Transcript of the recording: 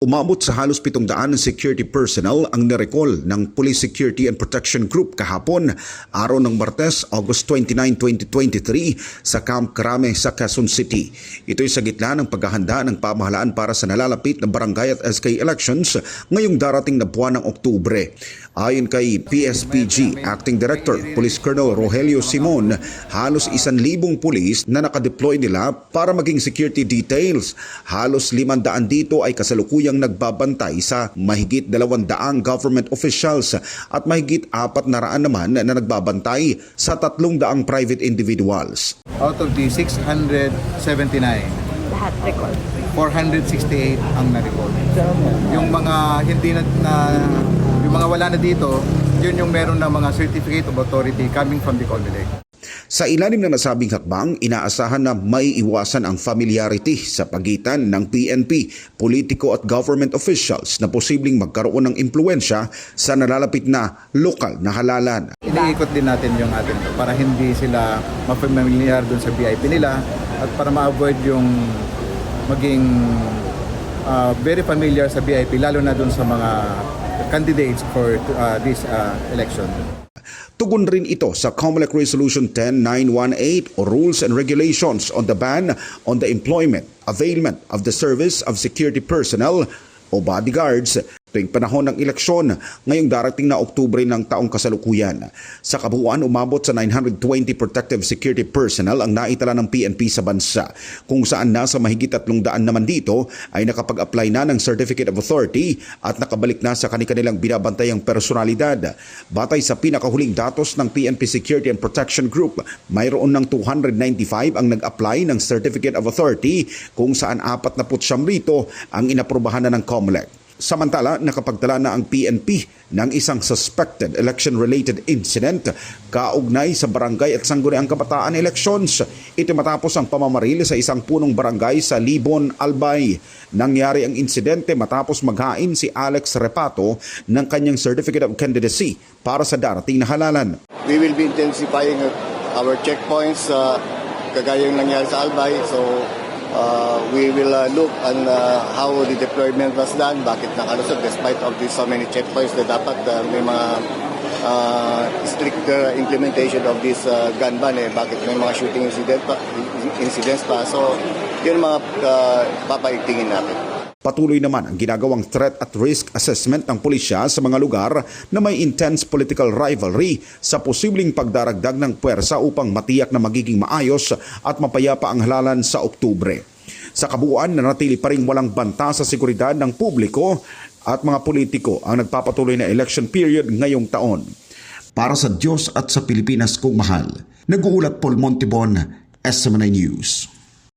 Umabot sa halos 700 security personnel ang nirecall ng Police Security and Protection Group kahapon, araw ng Martes, August 29, 2023 sa Camp Crame sa Quezon City. Ito'y sa gitna ng paghahanda ng pamahalaan para sa nalalapit na barangay at SK elections ngayong darating na buwan ng Oktubre. Ayon kay PSPG Acting Director Police Colonel Rogelio Simon, halos isan libong pulis na nakadeploy nila para maging security details. Halos limandaan dito ay kasalukuyang nagbabantay sa mahigit dalawang daang government officials at mahigit apat na raan naman na nagbabantay sa tatlong daang private individuals. Out of the 679, Lahat record. 468 ang na-recall. Yung mga hindi na, na yung mga wala na dito, yun yung meron na mga certificate of authority coming from the COMELEC. Sa ilalim ng nasabing hakbang, inaasahan na may iwasan ang familiarity sa pagitan ng PNP, politiko at government officials na posibleng magkaroon ng impluensya sa nalalapit na lokal na halalan. Iniikot din natin yung atin para hindi sila mapamiliar dun sa VIP nila at para ma-avoid yung maging uh, very familiar sa VIP lalo na dun sa mga candidates for uh, this uh, election. Tugon rin ito sa COMELEC Resolution 10918 o Rules and Regulations on the Ban on the Employment, Availment of the Service of Security Personnel o Bodyguards tuwing panahon ng eleksyon ngayong darating na Oktubre ng taong kasalukuyan. Sa kabuuan, umabot sa 920 protective security personnel ang naitala ng PNP sa bansa, kung saan nasa mahigit 300 naman dito ay nakapag-apply na ng Certificate of Authority at nakabalik na sa kanilang binabantayang personalidad. Batay sa pinakahuling datos ng PNP Security and Protection Group, mayroon ng 295 ang nag-apply ng Certificate of Authority kung saan 49 rito ang inaprubahan na ng COMELEC. Samantala, nakapagtala na ang PNP ng isang suspected election-related incident kaugnay sa barangay at sangguniang kabataan elections. Ito matapos ang pamamaril sa isang punong barangay sa Libon, Albay. Nangyari ang insidente matapos maghain si Alex Repato ng kanyang Certificate of Candidacy para sa darating na halalan. we will be intensifying our checkpoints uh, kagaya yung nangyari sa Albay. So, uh, we will uh, look on uh, how the deployment was done, bakit nakalusot despite of these so many checkpoints na dapat uh, may mga uh, stricter implementation of this uh, gun ban eh, bakit may mga shooting incident pa, incidents pa. So, yun mga uh, papaigtingin natin. Patuloy naman ang ginagawang threat at risk assessment ng pulisya sa mga lugar na may intense political rivalry sa posibleng pagdaragdag ng puwersa upang matiyak na magiging maayos at mapayapa ang halalan sa Oktubre. Sa kabuuan, nanatili pa rin walang banta sa seguridad ng publiko at mga politiko ang nagpapatuloy na election period ngayong taon. Para sa Diyos at sa Pilipinas kong mahal, nag-uulat Paul Montibon, SMNI News.